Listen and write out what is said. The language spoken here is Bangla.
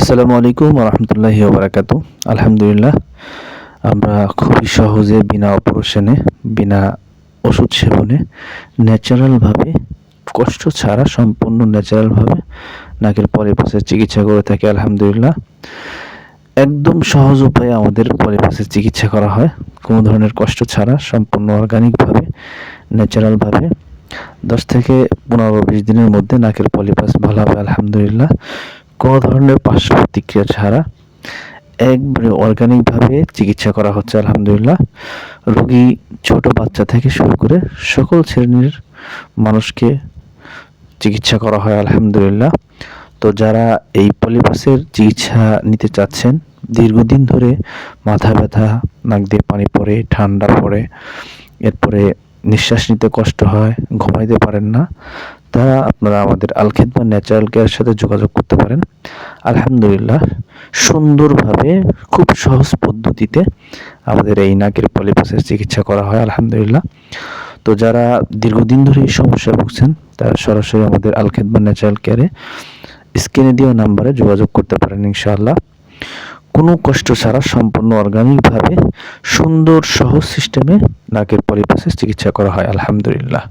আসসালামু আলাইকুম রহমতুল্লাহি ওবরাকাতু আলহামদুলিল্লাহ, আমরা খুবই সহজে বিনা অপারেশনে, বিনা ওষুধ সেবনে, ন্যাচারালভাবে, কষ্ট ছাড়া সম্পূর্ণ ন্যাচারালভাবে নাকের পলিপাসের চিকিৎসা করে থাকি, আলহামদুলিল্লাহ। একদম সহজ উপায়ে আমাদের পলিপাসের চিকিৎসা করা হয়। কোনো ধরনের কষ্ট ছাড়া সম্পূর্ণ অর্গানিকভাবে ন্যাচারালভাবে দশ থেকে পনেরো বিশ দিনের মধ্যে নাকের পলিপাস ভালো হবে, আলহামদুলিল্লাহ। কোনো ধরনের পার্শ্ব প্রতিক্রিয়া ছাড়া একবারে অর্গানিকভাবে চিকিৎসা করা হচ্ছে, আলহামদুলিল্লাহ। রোগী ছোট বাচ্চা থেকে শুরু করে সকল শ্রেণির মানুষকে চিকিৎসা করা হয়, আলহামদুলিল্লাহ। তো যারা এই পলিপাসের চিকিৎসা নিতে চাচ্ছেন, দীর্ঘদিন ধরে মাথা ব্যথা, নাক দিয়ে পানি পড়ে, ঠান্ডা পড়ে, এরপরে নিঃশ্বাস নিতে কষ্ট হয়, ঘুমাইতে পারেন না তা আপনারা আমাদের আলখেদ বা ন্যাচারাল কেয়ারের সাথে যোগাযোগ করতে পারেন। আলহামদুলিল্লাহ, সুন্দরভাবে, খুব সহজ পদ্ধতিতে আমাদের এই নাকের পলিপাসের চিকিৎসা করা হয়, আলহামদুলিল্লাহ। তো যারা দীর্ঘদিন ধরে এই সমস্যায় ভুগছেন, তারা সরাসরি আমাদের আলখেদ বা ন্যাচারাল কেয়ারে স্ক্রিনে দেওয়া নাম্বারে যোগাযোগ করতে পারেন ইনশাআল্লাহ। কোনো কষ্ট ছাড়া সম্পূর্ণ অর্গানিকভাবে সুন্দর সহজ সিস্টেমে নাকের পলিপাসের চিকিৎসা করা হয়, আলহামদুলিল্লাহ।